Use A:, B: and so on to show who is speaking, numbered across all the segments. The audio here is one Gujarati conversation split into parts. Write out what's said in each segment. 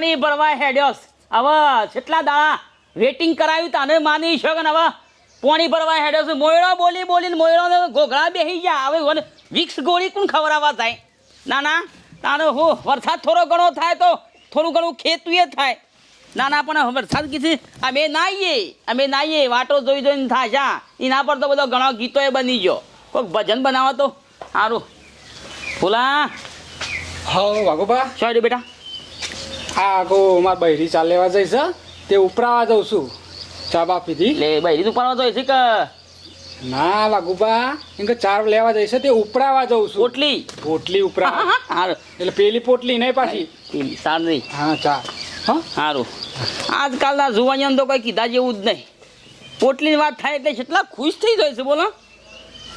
A: પોણી ભરવા હેડ્યોસ. હવે કેટલા દાડા વેટિંગ કરાવ્યું તને માની છો કે હવે? પાણી ભરવા હેડ્યો મોયરો મોયડો બોલી બોલીને મોયડો ઘોઘળા બેસી ગયા. હવે વન વિક્સ ગોળી કોણ ખવડાવવા થાય ના ના તાનો હો વરસાદ થોડો ઘણો થાય તો થોડું ઘણું ખેતુએ થાય. ના ના પણ વરસાદ કીધી. અમે નાહીએ અમે નાહીએ વાટો જોઈ જોઈને થાય જા એના પર તો બધો ઘણો ગીતો એ બની ગયો. કોઈક ભજન બનાવો તો. સારું ફૂલા.
B: હા વાગોબા
A: સોરી બેટા?
B: આ કો માર બૈરી ચાલ લેવા જઈશ તે ઉપરાવા જઉં છું. ચા બા પીધી
A: એટલે બૈરી તું પાડવા તો છે કે
B: ના વાગુબા એમ કે ચાર લેવા જઈશ તે ઉપરાવા જઉં છું.
A: પોટલી.
B: પોટલી ઉપરા એટલે પેલી પોટલી નહીં પાછી.
A: પેલી સારું નહીં.
B: હા ચા. હા.
A: સારું આજકાલના જુવાનિયાને તો કોઈ કીધા જેવું જ નહીં. પોટલીની વાત થાય એટલે કેટલા ખુશ થઈ જાય છે બોલો.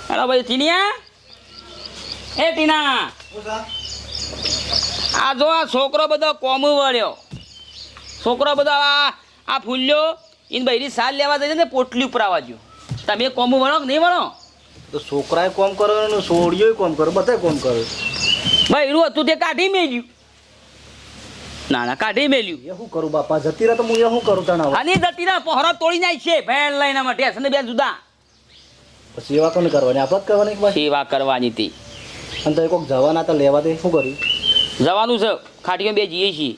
A: હેલો ભાઈ ટીનિયા. એ ટીના. આ જો આ છોકરો બધો કોમ વળ્યો. છોકરો બધો આ આ ફૂલ્યો એને બૈરી સાલ લેવા જઈને ને પોટલી ઉપર આવવા જો તમે કોમ વળો કે નહીં વળો?
C: તો છોકરાએ કોમ કરો અને સોડિયોય કોમ કરો બધાય કોમ કરો
A: બૈરું હતું તે કાઢી મેલ્યું. ના ના કાઢી મેલ્યું.
C: એ શું કરું બાપા? જતી રહે તો હું એ શું કરું તને અને
A: જતી જતીના પહોરો તોડી નાખ છે ભેણ લઈને માટે અને બે જુદા.
C: સેવા કોને કરવાની? આપણે કરવાની
A: સેવા કરવાની હતી.
C: અને તો કોઈક જવાના તો લેવા દે શું કર્યું?
A: જવાનું છે. ખાટીમાં બે જઈએ છીએ.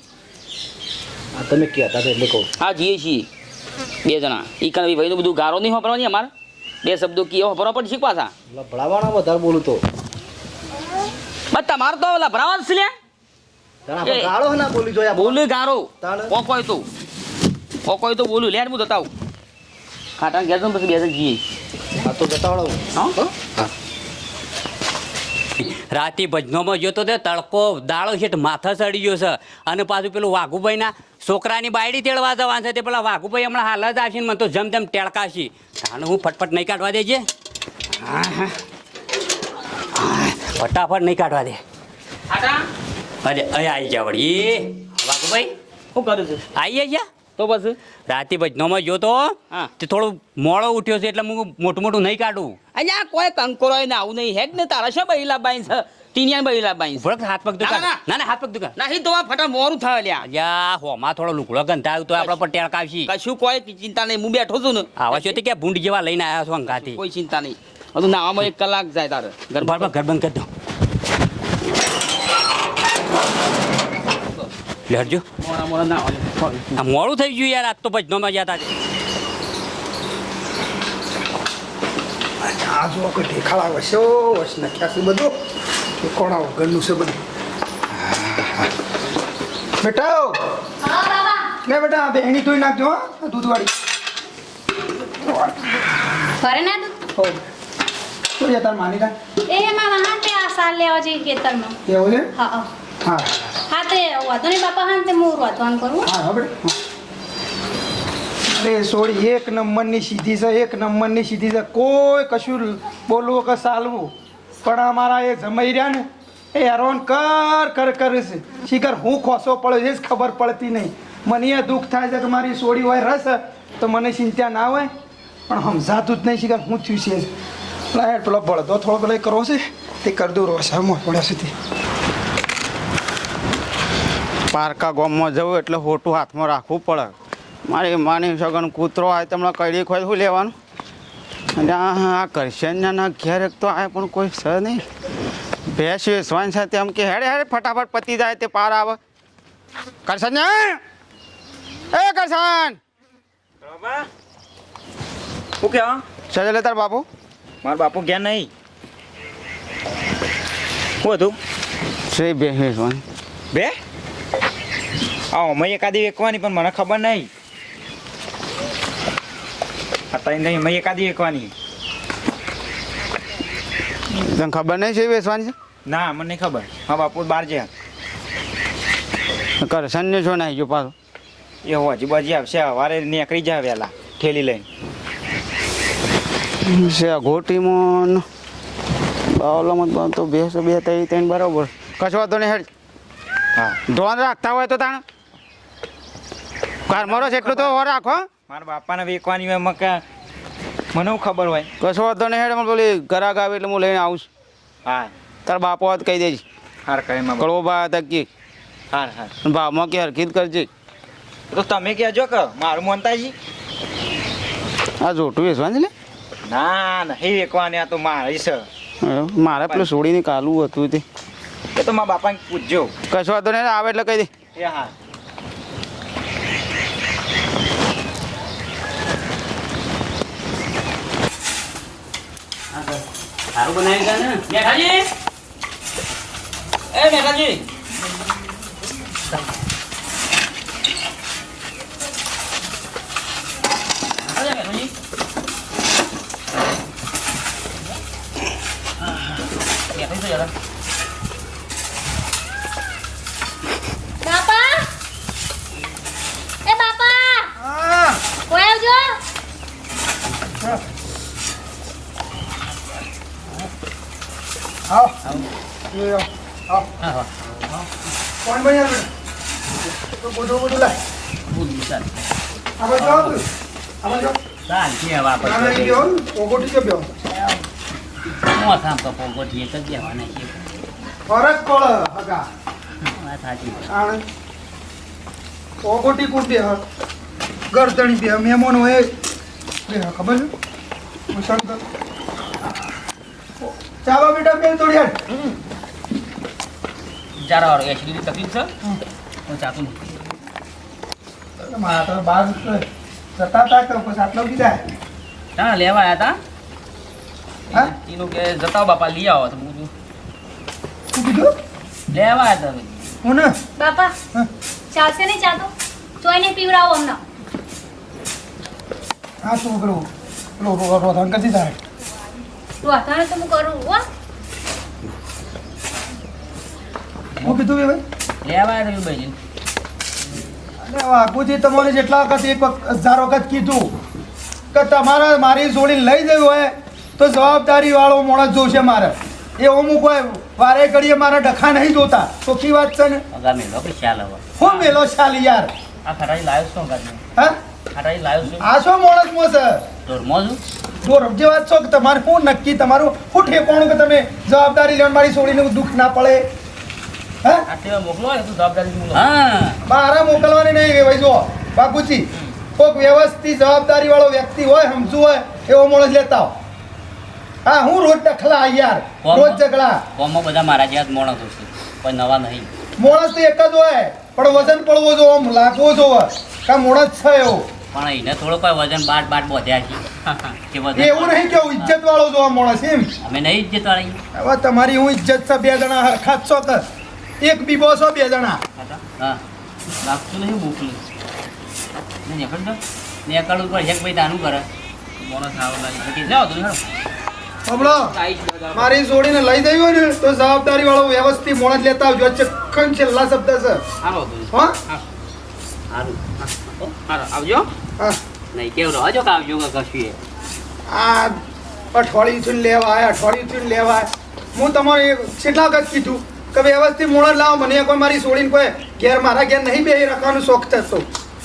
C: તમે કહેતા હતા એટલે કહું
A: હા જઈએ છીએ. બે જણા. ઈ કણ ભાઈનું બધું ગારો નહીં વાપરવાની અમારે. બે શબ્દો કીએ વાપરવા પડશે પાછા.
C: લભડાવાના વધારે બોલું તો.
A: બસ તમારે તો લભરાવા જ છે એ.
C: ગાળો ના બોલી જોયા
A: બોલું? ગારો? કોકોય તો. કોકોય તો બોલું. લેટ હું જતાવું ખાટા ગેસ પછી બે જણ જઈએ.
C: હા તો જતા વાળો
A: હા?
C: હા?
D: રાતે ભજનોમાં જોતો તે તડકો દાળો છે માથા ચડી ગયો છે. અને પાછું પેલું વાઘુભાઈના છોકરાની બાયડી તેડવા જવા છે. તે પેલા વાઘુભાઈ હમણાં હાલ જ આવશે ને મને તો જમ તેમ ટેળકાશી. અને હું ફટફટ નહીં કાઢવા દેજે. હા, હા. હા, ફટાફટ નહીં કાઢવા દે. અરે અહીં આવી જા વળી. વાઘુભાઈ?
A: શું કરું છું?
D: આવી ગયા?
A: તો બસ.
D: રાતે ભજનોમાં જોતો
A: હા.
D: તે થોડું મોડો ઉઠ્યો છે એટલે હું મોટું મોટું નહીં કાઢું.
A: અહીંયા કોઈ કંકોરો ને આવું નહીં. હેક ને તારા છે બૈલા બાઈ છે? ટીનિયા બૈલા બાઈ
D: ભડક હાથ પગ દુકાન
A: ના.
D: ના હાથ પગ દુકાન
A: નહીં તો આ ફટા મોરું થાય લ્યા
D: યા હોમાં થોડો લુકડો ગંધાવ તો આપણા પર ટેળકાવશી
A: કશું કોઈ ચિંતા નહીં. હું બેઠો છું ને.
D: આવા છો તે કે ભૂંડ જેવા લઈને આવ્યા છો અંગાથી?
A: કોઈ ચિંતા નહીં. હજુ નાવામાં એક કલાક જાય તારે.
D: ગરબા પર ગરબંગ કરી દો. લેજો
A: મોડા મોડા ના
D: આ મોડું થઈ ગયું યાર આજ તો ભજનોમાં ગયા તાજે
B: આ જો કોઈ ઠેકાળા વસ્યો વસ નાખ્યા છે બધું. ઠેકોણા વગરનું છે બધું. બેટા લે બેટા બહેણી ધોઈ નાખજો હા દૂધવાળી.
E: ફરે ના દૂધ?
B: હો. તો યાર તાર માની કા
E: એ એમાં વાહન તે આ સાલ લેવા જઈ ખેતરમાં
B: એવું છે?
E: હા. હા. તે વાંધો કરું
B: એક નંબરની સીધી છે, એક નંબરની સીધી છે. કોઈ કશું બોલવું કે ચાલવું. પણ અમારા એ જમાઈ રહ્યા ને, એ હેરોન કર કર, કરે છે. હું ખોસો પડે છે જ ખબર પડતી નહીં. મને એ દુઃખ થાય છે કે મારી સોડી હોય, રસ, તો મને ચિંતા ના હોય. પણ સમજાતું જ નહીં, શીખર, હું થયું છે? પેલો બળદો થોડો પેલો એ કરવો છે. તે કરી દઉં રોસ મોં સુધી
F: પારકા ગામમાં જવું એટલે હોટું હાથમાં રાખવું પડે. મારી માની સગન કૂતરો આવે તમને કડી ખોઈ શું લેવાનું? અને આ આ કરશનના ઘેર એક તો આવે પણ કોઈ છે નહીં. ભેંસ વેચવાની સાથે એમ કે હેડે હેડે ફટાફટ પતી જાય તે પાર આવે. કરશન એ કરશન
G: શું કહેવા
F: સજે લે તાર બાપુ.
G: મારા બાપુ ગયા નહીં. શું હતું?
F: શ્રી ભેંસ વેચવાની
G: બે? આ અમે એકાદી વેકવાની પણ મને ખબર નહીં અત્યારે નહીં અમે એકાદી વેકવાની.
F: તને ખબર નહીં છે વેચવાની
G: ના મને નહીં ખબર. હા બાપુ બહાર જ્યાં
F: છે કરશનને છો નાઈ ગયો પાછો.
G: એ હજી બાજી આવશે. સવારે નીકળી જાય વહેલા ઠેલી લઈને.
F: છે ઘોટીમાં બાવલામાં તો બેસો બે ત્રણ બરાબર. કશો વાંધો નહીં હેડ.
G: હા.
F: ધોન રાખતા હોય તો તાણ. ઘરમાં રહો એટલું તો વાર રાખો
G: મારા બાપાને વેકવાની હોય મકે મને હું ખબર હોય?
F: કશો વાંધો નહીં હેડ પેલી ઘરાક આવે એટલે હું લઈને આવું છું.
G: હા.
F: તાર બાપો વાત કહી દેજે.
G: હાર મારા
F: કડવો બા તકી કે.
G: હા હા
F: ભાવમાં કે હરકીત કરજે.
G: તો તમે કહેજો કે મારું મોનતાજી?
F: આ જોટું વેચવાનું છે લે
G: ના નહીં વેકવાની આ તો મારી છે?
F: મારે પેલું છોડીને કાલું હતું તે.
G: એ તો મારા બાપાને પૂછજો.
F: કશો વાંધો નહીં આવે એટલે કહી દે.
G: એ હા.
D: સારું બનાવી દે ને.
A: મેઘાજી! એ મેઘાજી અરે મેઘાજી બેઠી તો જરા
E: બાપા એ બાપા કોઈ આવજો
B: આવો આવો. આવો
A: હા હા
B: કોણ આવે તો બધું બધું લાય
A: બુદ્ધિ ચાલ
B: આ બાજુ આવો. આ
A: ચાલ કે હવે
B: ના, ના,
A: આપણે
B: ને. ઓગોટી.
A: મોં સામ તો પોગોટી એક જ દેવાના છે
B: ફરક પડે હગા
A: વાત સાચી
B: આણે. ઓગોટી કોણ બેહ ગરદણી બેહ મહેમાન હોય એ ખબર છે મુસળ કર. ચાલો બેટા બેન થોડી
A: જારા વાળો એસિડિટી તકલીફ છે? હું ચાતું
B: મારા તો બાર જતા હતા કે પછી આટલો કીધા
A: ના લેવા આવ્યા હતા
B: હા?
A: એનું કે જતા બાપા લઈ આવો તો બધું
B: શું કીધું?
A: લેવા આવ્યા હતા
B: હું ને?
E: બાપા
B: હા.
E: ચાલશે નહીં ચાતો ચોઈને પીવડાવો હમણાં
B: હા શું કરું? પેલો રો- રોધાન કરી દીધા
E: તું અત્યારે તો હું કરું હો.
B: હું કીધું ભાઈ?
A: લેવા રહ્યું ભાઈ
B: વાઘુજી તમને જેટલા વખત એક વખત હજાર વખત કીધું કે તમારે મારી જોડી લઈ જવી હોય તો જવાબદારી વાળો માણસ જોશે મારે. એ અમુક હોય વારે ઘડીએ મારા ડખા નહીં જોતા. ચોખ્ખી વાત છે ને?
A: મેલો કે ખ્યાલ હવે?
B: હું મેલો ચાલી યાર.
A: આ ખરાઈ લાવ્યો છું
B: હા?
A: ખરાઈ લાવ્યો છું.
B: આ શું માણસમાં છે
A: દોરમો છું.
B: જો રમજે વાત છો કે તમારે શું નક્કી તમારું શું ઠેકોણું કે તમે જવાબદારી લેવાનું મારી છોડીને દુઃખ ના પડે? હા?
A: જવાબદારી હા.
B: મારા મોકલવાની નહીં ભાઈ જો. બાપુજી કોઈક વ્યવસ્થિત જવાબદારી વાળો વ્યક્તિ હોય સમજુ હોય એવો મોણસ લેતા આવો. હા હું રોજ દખલા યાર રોજ ઝઘડા.
A: બધા મારા જેવા મોણસો કોઈ નવા નહીં.
B: માણસ તો એક જ હોય પણ વજન પડવો જોવો લાગવો જો કા મોણસ છે એવો.
A: પણ એને થોડો કોઈ વજન બાટ બાટ બોધ્યા છે. કે વજન
B: એવું નહીં કે ઇજ્જત વાળો જો મોણસ એમ.
A: અમે નહીં ઇજ્જત વાળી
B: હવે તમારી હું ઇજ્જત છે બે જણા હરખાત છો કે એક બીબો છો બે જણા.
A: હા. લાગતું નહીં મોકલું ને નીકળ દો નીકળવું પડે. એક ભાઈ તાનું કરે. મોણસ આવો લાગી જાઓ તું હેડો.
B: મારી જોડીને લઈ જઈ હોય ને તો જવાબદારી વાળો વ્યવસ્થિત મોણસ લેતા આવજો. ચક્કન છેલ્લા શબ્દ છે. હા.
A: આવજો.
B: હા.
A: નહીં કેવું રહો કે આવજો કે કશું
B: આ અઠવાડિયું લેવા આયા અઠવાડિયું લેવા હું તમારે કેટલા વખત કીધું કે વ્યવસ્થિત મોણસ લાવો. મને કોઈ મારી છોડીને કોઈ ઘેર મારા ઘેર નહીં બે રાખવાનો શોખ થતો.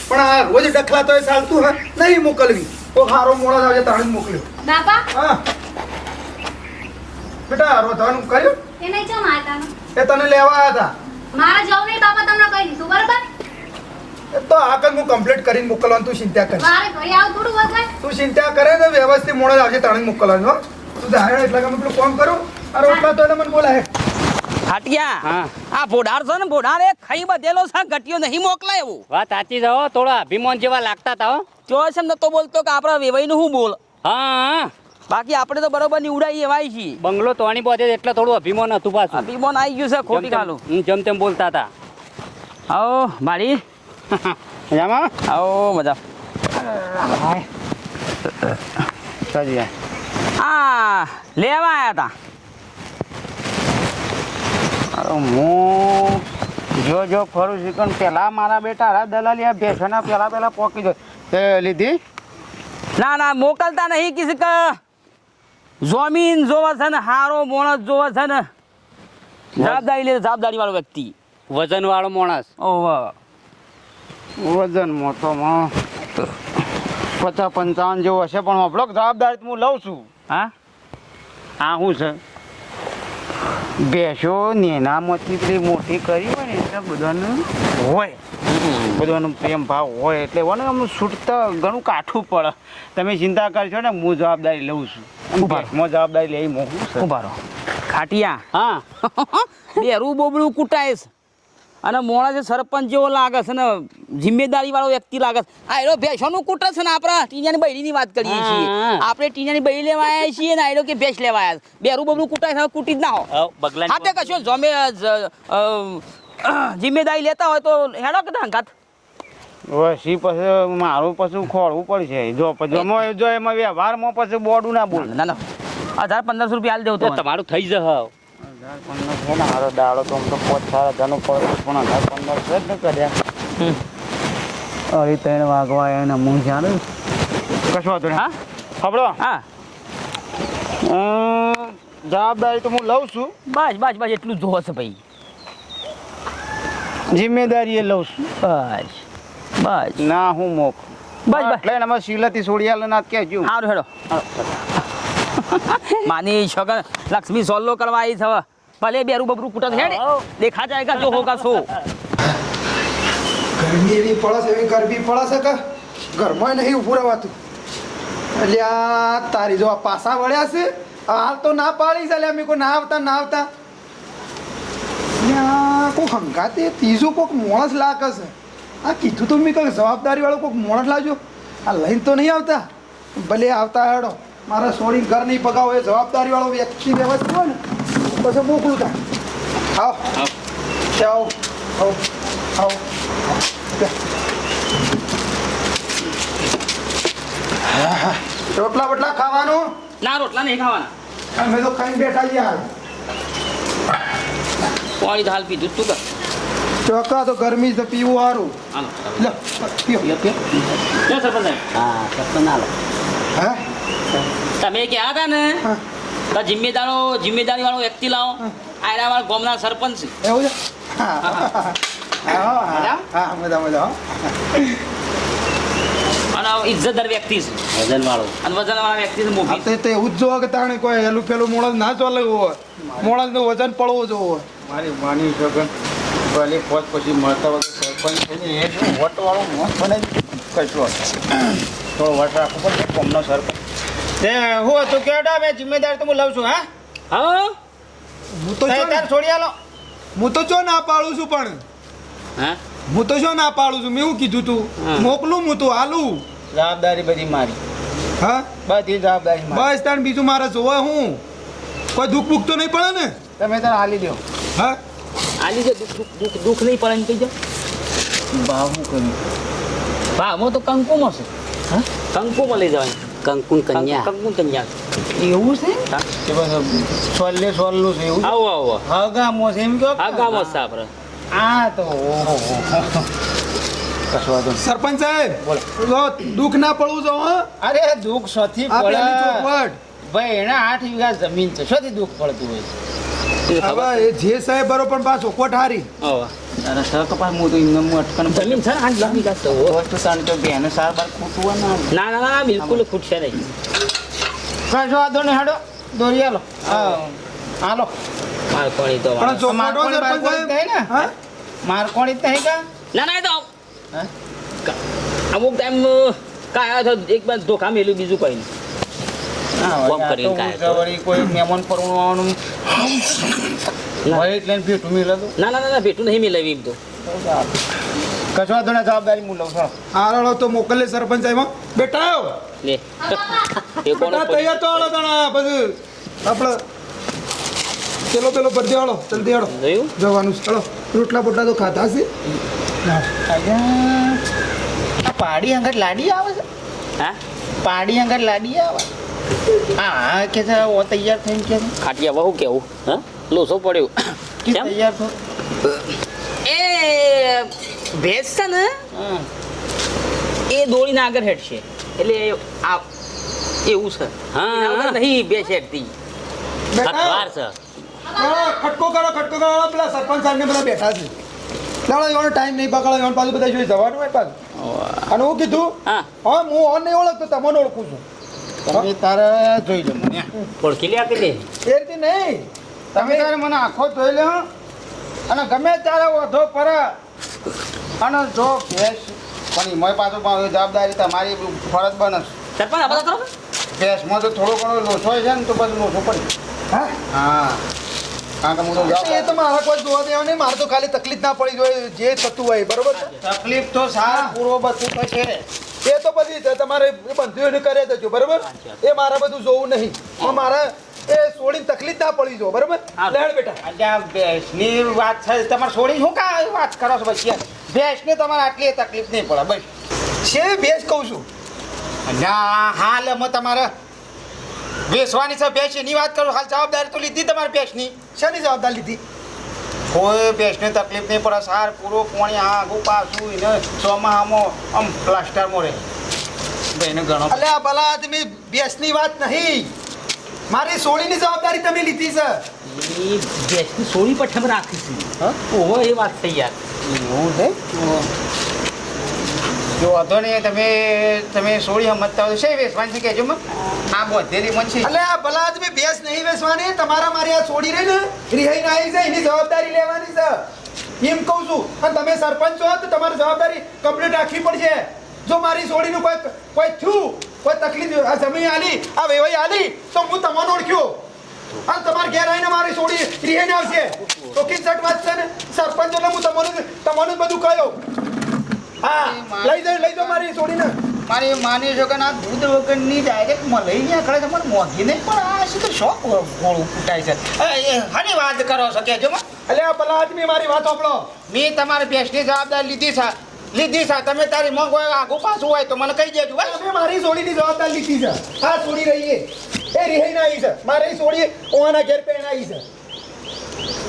B: પણ આ રોજ ડખલા તો એ ચાલતું હોય નહીં મોકલવી. તો સારો મોણસ આવજે તાણે મોકલ્યો.
E: બાપા?
B: હા. બેટા રોધવાનું કર્યું?
E: એ નહીં જો આતાનું
B: એ તને લેવા આવ્યા હતા
E: મારા જવું નહીં બાપા તમને કહી દીધું બરાબર?
B: તો આગળ હું કમ્પ્લીટ કરીને મોકલવાનું તું ચિંતા કર.
E: મારે ઘરે આવું થોડું વખાય
B: તું ચિંતા કરે ને વ્યવસ્થિત મોડો આવજે તાણે મોકલવાનું હો. તું ધારે એટલે કે પેલું ફોન કરું અરે રોટલા તો મને બોલાય.
A: હાટિયા
D: હા.
A: આ ભોડાર છે ને ભોડાર એ ખાઈ બધેલો છે ઘટીઓ નહીં મોકલાય એવું.
D: વાત સાચી છે હો. થોડા અભિમાન જેવા લાગતા હતા હો.
A: જો છે ને તો બોલતો કે આપણા વેવાઈનું શું બોલ?
D: હા.
A: બાકી આપણે તો બરોબરની ઉડાઈ એવાય છીએ.
D: બંગલો તોણી બધે એટલે થોડું અભિમાન હતું પાછું.
A: અભિમાન આવી ગયું છે ખોટી ખાલું.
D: જેમ તેમ બોલતા હતા.
A: આવો મારી
F: મજામાં?
A: આવો મજા. આ લેવા આવ્યા હતા
F: અરે હું જો જો ફરું છું પણ પેલા મારા બેટા હદ દલાલી આ ભેંસોના પેલા પેલા પોકી દો લીધી?
A: ના ના મોકલતા નહીં કિસ કે. જમીન જોવે છે ને હારો માણસ જોવે છે ને. જવાબદારી લે જવાબદારી વાળો વ્યક્તિ.
D: વજન વાળો માણસ.
A: ઓહ
F: વજન મોટોમાં પચાસ પંચાવન જેવો હશે પણ આપણો જવાબદારી હું લઉં છું.
A: હા?
F: હા શું છે? ભેંસો નેનામાંથી પેલી મોટી કરી હોય ને એટલે બધાનું હોય. બધાનું પ્રેમ ભાવ હોય એટલે હોય ને આમ છૂટતા ઘણું કાઠું પડે. તમે ચિંતા કરશો ને હું જવાબદારી લઉં છું. હું જવાબદારી લઈ
A: મોકલું રહો. ખાટિયા.
D: હા.
A: બેરું બોબડું કૂટાય છે. અને મોણા જે સરપંચ જેવો લાગે છે ને જિમ્મેદારી વાળો વ્યક્તિ લાગે છે. આ એનો ભેંસોનું કૂટે છે ને આપણે ટીનિયાની બૈરીની વાત કરીએ છીએ. આપણે ટીનિયાની બૈરી લેવા આવ્યા છીએ ને આ કે ભેંસ લેવા આવ્યા. બેરું બોબડું કૂટાય છે કૂટી જ ના હો
D: હવ, બગલાની
A: હા તે કશો જમે જિમ્મેદારી લેતા હોય તો હેડો કે હંગાત
F: પછી પછી મારું પછી ખોળવું પડશે. જો જમો જો એમાં વ્યવહારમાં પછી બોડું ના બોલ.
A: ના ના હજાર પંદરસો રૂપિયા હાલ દેવું
D: તો
A: તો.
D: તમારું થઈ જશે.
F: હજાર પંદર છે ને હારો દાડો તો આમ તો પાંચ સારા હજારનો પડે પણ હજાર પંદર છે જ ને કર્યા. અરે ત્રણ વાગવા એને હું જાણે કશું વાંધો
A: હા?
F: ખબરો
A: હા.
F: જવાબદારી તો હું લઉં છું.
A: બસ બસ બસ એટલું જોવો છે ભાઈ.
F: જિમ્મેદારી એ લઉં છું.
A: બસ બસ.
F: ના હું મોક
A: બસ બસ.
F: એટલે અમે સિલાથી સોડિયાલ ના કહેજો
A: સારું હેડો. માની છગન લક્ષ્મી સોલ્લો કરવા આવી છે. ભલે બેરું બબરું કૂટત હેડે. દેખા જાયગા જો હોગા સો
B: ગરમી એવી પડે છે એવી ગરમી પડે છે કે? ઘરમાં નહીં ઊભું રહેવાતું. એટલે આ તારી જો આ પાસા વળ્યા છે. હાલ તો ના પાડી છે અમે કોઈ ના આવતા ના આવતા કોક હંગાતે ત્રીજું કોઈક મોણસ લાગે છે. આ કીધું તો મેં કંઈક જવાબદારી વાળો કોઈક મોણસ લાવજો. આ લઈને તો નહીં આવતા. ભલે આવતા હેડો. મારે છોડી ઘર નહીં પગાવો એ જવાબદારી વાળો વ્યક્તિ વ્યવસ્થિત હોય ને પછી મોકલું થાય આવો. આવો. આવો. આવો. રોટલા બટલા ખાવાનું?
A: ના રોટલા નહીં ખાવાના.
B: અમે તો ખાઈને બેઠા છીએ હાલ.
A: પાણી તો હાલ પીધું તું કર
B: ચોકા તો ગરમી છે પીવું સારું
A: હાલો.
B: પીઓ. પીઓ
A: પીઓ. સરપંચ
D: હા સરપંચ ના લો
B: હે?
A: તમે ક્યાં હતા ને?
B: હા.
A: તો જિમ્મેદારો જિમ્મેદારી વાળો વ્યક્તિ લાવો. આયરા વાળા ગામના સરપંચ. છે.
B: એવું છે.
A: અને ઇજ્જતદાર વ્યક્તિ છે.
D: વજન વાળો
A: અને વજન વાળા વ્યક્તિ છે મોભી.
B: તો તો એવું જ જોવો કે તાણે કોઈ હેલું પેલું મોણસ ના ચાલે હોય. વજન પડવું જોવો
F: મારી માની છોકન ભલે પોત પછી મળતા સરપંચ થઈને એ શું વટવાળો મોત બને હતું થોડો વટ રાખવો પડશે કોમનો સરપંચ. તે હું હતું કેવડા મેં જિમ્મેદાર તો હું લઉં છું હા?
A: હા?
B: હું તો
F: તાર છોડી આલો.
B: હું તો જો ના પાડું છું પણ.
A: હા?
B: હું તો જો ના પાડું છું મેં એવું કીધું તું. મોકલું હું તું આલું
F: જવાબદારી બધી મારી.
B: હા?
F: બધી જવાબદારી મારી.
B: બસ તાણ બીજું મારે જોવે હું. કોઈ દુઃખ બુખ તો નહીં પડે ને?
F: તમે તાર હાલી દો
B: હા?
A: આલી જે દુઃખ દુઃખ દુઃખ નહીં પડે ને કહી જાઓ
F: ભાવ હું કર્યું
A: ભાવ તો કંકુમાં છે. હા? કંકુમાં લઈ જવાય
D: કંકુન કન્યા.
A: કંકુ કન્યા.
F: એવું છે. કે બસ સોલ્લે સોલ્લું છે એવું
A: આવો આવો.
F: હગામો છે એમ કહો
A: હગામો ગામો છે આપણે.
F: આ તો.
B: સરપંચ સાહેબ બોલો. દુઃખ ના પડવું જો હા.
F: અરે દુઃખ સોથી પડે. ભાઈ એને આઠ વીઘા જમીન છે. સોથી દુઃખ પડતું હોય છે.
B: હવે જે સાહેબ બરોબર પાછો
A: છે ને
F: ને
A: ના ના ના બિલકુલ ખૂટશે નહીં.
F: કશો વાંધો નહીં હાડો દોરી આલો હા હાલો.
A: માર તો
B: પણ
A: વાળો.
F: મારકોણી થાય ને?
B: સાહેબ હા?
F: માર કોણ જ નહીં કા?
A: ના ના તો
F: હા?
A: અમુક ટાઈમ કાયા એક બાદ ધોખા મેલ્યું બીજું કઈ નહીં.
D: કોમ કરીને
F: વળી કોઈ મહેમાન પરણું આવવાનું હોય એટલે ભેટું મિલે તો.
A: ના ના ના ભેટું નહીં મેળવી એમ તો.
F: કચવા વાંધો જવાબદારી હું લઉં છું
B: તો મોકલે સરપંચ એમાં. બેટા આવો.
A: લે. એ કોણ
B: તૈયાર તો હાલો તાણા પછી આપણે પેલો પેલો ભરતી હાલો જલ્દી હાલો. જવાનું છે. રોટલા બોટલા તો ખાતા છે.
F: આ પાડી અંગત લાડી આવે છે?
A: હા?
F: પાડી અંગત લાડી આવે? હા કે છે ઓ તૈયાર થઈને કે
A: ખાટિયા વહુ કેવું? હા? લોસો પડ્યો?
F: કે
A: કેમ?
F: તૈયાર થો
A: એ ભેંસ છે ને
F: હા
A: એ દોડીને આગળ હેઠશે એટલે આ એવું છે.
D: હા.
A: નહીં બે હેઠતી
D: ખટવાર છે.
B: ખટકો કરો ખટકો કરો. પેલા સરપંચ સાહેબ ને બધા બેઠા છે. ચાલો એવાનો ટાઈમ નહીં બગાડો એવાનું પાછું બધા જોઈ જવાનું હોય પાછું. અને હું કીધું
A: હા.
B: હા હું ઓન નહીં ઓળખતો તમને ઓળખું છું.
F: તમે તારે જોઈ લો મને.
D: ઓળખી લે આપી દે
B: એ નહીં.
F: તમે તારે મને આંખો જોઈ લો. અને ગમે ત્યારે વધો પર અને જો ભેંસ પણ એમાં પાછું જવાબદારી તમારી ફરજ બને.
A: સરપંચ કરો
F: ભેંસમાં તો થોડો ઘણો લોસો હોય છે ને તો બધું લોસો પડી.
B: હા?
F: હા.
B: એ તો મારા કોઈ જોવા દેવા નહીં. મારે તો ખાલી તકલીફ ના પડી જોઈએ જે થતું હોય બરોબર
F: તકલીફ તો સારા પૂરો બધું થશે
B: એ તો બધી જ તમારે એ બંધુઓને કરે દેજો બરોબર? એ મારે બધું જોવું નહીં. પણ મારે એ છોડીને તકલીફ ના પડી જો બરોબર?
A: હા.
B: લેડ બેટા.
F: ભેંસની વાત છે તમારે છોડી શું કા વાત કરો છો પછી? ભેંસને તમારે આટલી તકલીફ નહીં પડે બસ.
B: છે ભેજ કહું છું.
F: અને હાલ એમાં તમારે વેચવાની છે ભેંસ એની વાત કરો. હાલ જવાબદારી તો લીધી તમારી ભેંસની
B: શેની જવાબદારી લીધી?
F: કોઈ ભેંસને તકલીફ નહીં પડે. સાર પૂરો પાણી આગું પાછું એને ચોમાહામાં આમ પ્લાસ્ટરમાં રહે તો એને ઘણો
B: અલે આ ભલા આદમી ભેંસની વાત નહીં. મારી સોળીની જવાબદારી તમે લીધી છે.
A: એ ભેંસની સોળી પઠમ રાખી છે. ઓહો એ વાત થઈ યાર.
F: એવું છે? જો વાંધો નહીં, તમે તમે સોળી સમજતા હોય છે વેચવાની છે કેજો આ બધેરી મન છે
B: એટલે આ ભલા તમે ભેંસ નહીં વેચવાની. તમારા મારી આ છોડી રહી ને રિહાઈ ના આવી છે એની જવાબદારી લેવાની છે. એમ કહું છું અને તમે સરપંચ છો તો તમારી જવાબદારી કમ્પ્લીટ રાખવી પડશે. જો મારી છોડીનું કોઈ કોઈ થયું, કોઈ તકલીફ, આ જમીન આલી, આ વેવાઈ આલી, તો હું તમને ઓળખ્યો. અને તમારે ઘેર આવીને મારી છોડી રિહાઈને આવશે. તો કિચટ વાત છે ને એટલે હું તમને તમને બધું કહ્યું. હા લઈ જાઓ લઈ જાઓ મારી છોડીને
F: મારી માની છો કે ના દૂધ વગરની ડાયરેક્ટ મલાઈ ને છે મને મોંઘી નહીં પણ આ શું તો શોખ ગોળું ફૂટાય છે. હાની વાત કરો છો મને
B: અલે આ પેલા આદમી મારી વાત સાંભળો.
F: મેં તમારી બેસ્ટની જવાબદારી લીધી છે. લીધી છે. તમે તારી મગ હોય આગું પાછું હોય તો મને કહી દેજો ભાઈ
B: તમે મારી સોડીની જવાબદારી લીધી છે. હા સોડી રહીએ. એ રિહાઈ ના આવી છે. મારી સોડી ઓવાના ઘેર પેણ આવી છે.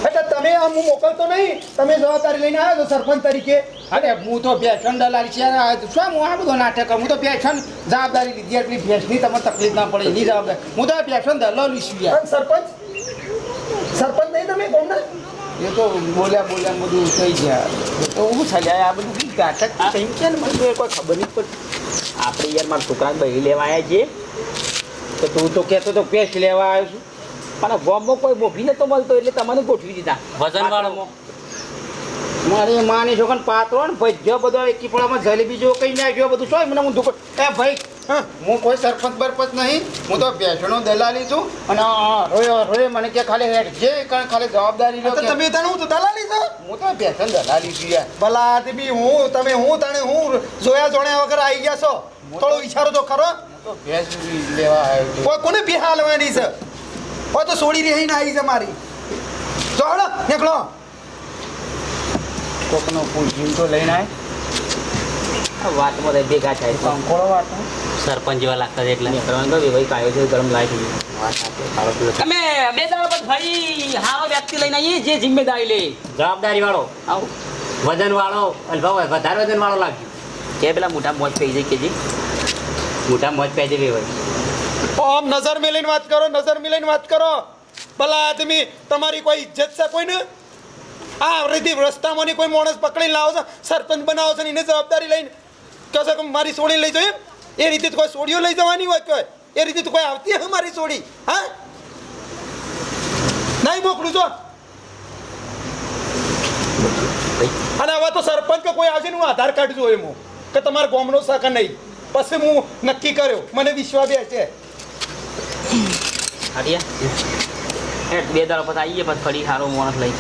B: એટલે તમે આમ હું મોકલતો નહીં તમે જવાબદારી લઈને આવ્યો છો સરપંચ તરીકે.
F: અરે હું તો ભેંસણ દલાલી છે શું હું આ બધો નાટક કરું? હું તો ભેંસણ જવાબદારી લીધી એટલી ભેંસની તમને તકલીફ ના પડે એની જવાબદારી. હું તો ભેંસણ દલાલી છું યાર.
B: સરપંચ સરપંચ નહીં તમે કોમના?
F: એ તો બોલ્યા બોલ્યા બધું થઈ ગયા. તો હું સજાય આ બધું કઈ નાટક થઈ છે ને મને કોઈ ખબર નહીં પડતી.
A: આપણે યાર મારા છોકરાને બહી લેવા આવ્યા છીએ.
F: તો તું તો કહેતો તો પેસ્ટ લેવા આવ્યો છું.
A: પણ ગોમમાં કોઈ મોભીને તો મળતો એટલે તમને ગોઠવી દીધા.
D: વજન વાળો
F: મારી માની છો ને પાત્રો ને ભજ્યો બધો એકી પડામાં જલેબી જો કઈ નાખ્યો બધું શું મને હું દુકાન એ ભાઈ હા, કોઈ સરપંચ બરપંચ નહીં હું તો ભેંસનો દલાલી છું. અને રોય રોય મને કે ખાલી હેડ જે કણ ખાલી જવાબદારી લો
B: તો તમે તને હું તો દલાલી છો?
F: હું તો ભેંસન દલાલી છું યાર.
B: ભલા બી હું તમે હું તને હું જોયા જોણ્યા વગર આવી ગયા છો? થોડો વિચારો તો ખરો.
F: તો ભેંસ લેવા આવ્યો
B: કોઈ કોને બી હાલવાની છે? કોઈ તો સોડી રહીને આવી છે મારી. જો હળો નીકળો.
F: કોકનો પૂછ્યું તો લઈને
A: આવે વાતમાં તો ભેગા થાય. છે
F: કંકોળો વાત
D: સરપંચ જેવા લાગતા છે એટલે.
A: કરવાનું તો ભાઈ કાયો છે ગરમ
F: પીળો
A: અમે બે દાડા પછી ભાઈ હારો વ્યક્તિ લઈને આવીએ જે જિમ્મેદારી લે.
D: જવાબદારી વાળો.
A: આવો.
D: વજન વાળો. અને ભાવ વધારે વજન વાળો લાગ્યો.
A: કે પેલા મોટા મોજ પઈ જાય કેજી
D: મોટા મોજ પહેજે જાય ભાઈ
B: આમ નજર મિલીને વાત કરો નજર મિલીને વાત કરો. ભલા આદમી તમારી કોઈ ઇજ્જત છે કોઈને? આ રીતે રસ્તામાંની કોઈ માણસ પકડીને લાવો છો, સરપંચ બનાવો છો એને જવાબદારી લઈને કહો છો કે મારી સોડી લઈ જાઓ એમ? એ રીતે તો કોઈ સોડીઓ લઈ જવાની હોય કોઈ એ રીતે તો કોઈ આવતી હે મારી સોડી? હા? નહીં મોકલું છો? અને હવે તો સરપંચ કે કોઈ આવશે ને હું આધાર કાર્ડ જોયું હું કે તમારા ગામનો શાક નહીં? પછી હું નક્કી કર્યો, મને વિશ્વાસ
A: એ બે દાડા પછી આવીએ પછી ફરી સારો માણસ લઈ.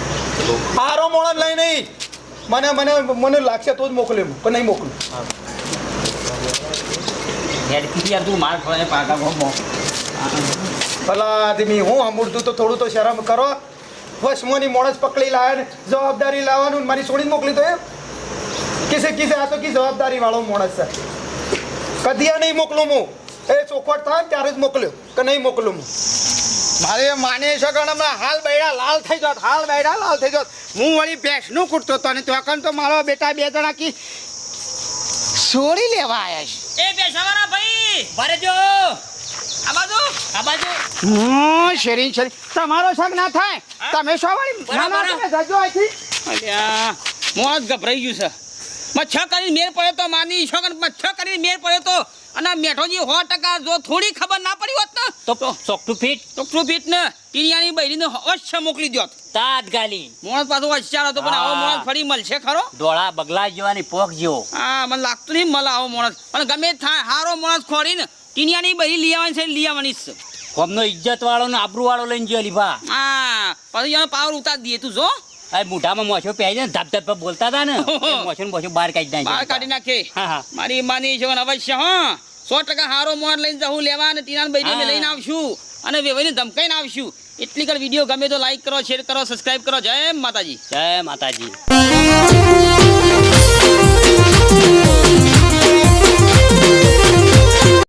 B: હારો મોણસ લઈ નહીં. મને મને મને લાગશે તો જ મોકલે પણ નહીં મોકલું. ભલા આદમી હું સાંભળતું તો થોડું તો શરમ કરો. વસમોની મોણસ પકડી લાવે ને જવાબદારી લાવવાનું ને મારી છોડીને મોકલી તો એ કિસે કિસે આ તો કી જવાબદારી વાળો માણસ છે. કદી નહીં મોકલું હું. એ ચોખવટ થાય ત્યારે જ મોકલ્યો. કે નહીં મોકલું હું.
F: મારે માની શકો હમણાં હાલ બૈડા લાલ થઈ જોત હાલ બૈડા લાલ થઈ જોત હું વળી ભેંસનું કૂટતો હતો અને તો તો મારો બેટા બે જણા કી છોડી લેવા આવ્યા છે.
A: એ પેશાવાળા ભાઈ ભરે જો આ બાજુ આ બાજુ.
F: હું શેરી શેરી તમારો શક ના થાય. તમે શો વળી
A: બરાબર.
F: જજો આથી
A: અલ્યા મોજ ગભરાઈ ગયું છે. મચ્છર કરીને મેર પડ્યો તો માની છો કે મચ્છર કરીને મેર પડ્યો તો? અને મેઠોજી સો ટકા જો થોડી ખબર ના પડી હોત ને
D: તો ચોકઠું ફીટ?
A: ચોકઠું ફીટ ને ટીનિયાની બૈરીને અવશ્ય મોકલી દ્યોત.
D: તાત ગાલી.
A: મોણસ પાછો અશ્યાર હતો પણ આવો
D: હા.
A: મોણસ ફરી મળશે ખરો?
D: ડોળા બગલા જેવાની પોક જેવો.
A: હા મને લાગતું નહીં મળે આવો મોણસ. પણ ગમે થાય હારો મોણસ ખોરીને ટીનિયાની બૈરી લઈ આવવાની છે લઈ આવવાની છે.
D: કોમનો ઇજ્જત વાળો ને આબરૂ વાળો લઈને ગયો લીભા
A: હા પછી એનો પાવર ઉતાર દઈએ તું જો.
D: આ મોઢામાં મોછો પહેરી ને ધપ ધપ બોલતા હતા ને. મોછો ને મોછો બહાર કાઢી
A: બહાર કાઢી નાખે.
D: હા હા.
A: મારી માની છે અવશ્ય હા. સો ટકા હારો મોણ લઈને જવું લેવા અને બૈરી લઈને આવશું. અને વેવાઈને ધમકાઈને આવશું. એટલી કર વીડિયો ગમે તો લાઈક કરો શેર કરો સબસ્ક્રાઇબ કરો. જય માતાજી.
D: જય માતાજી.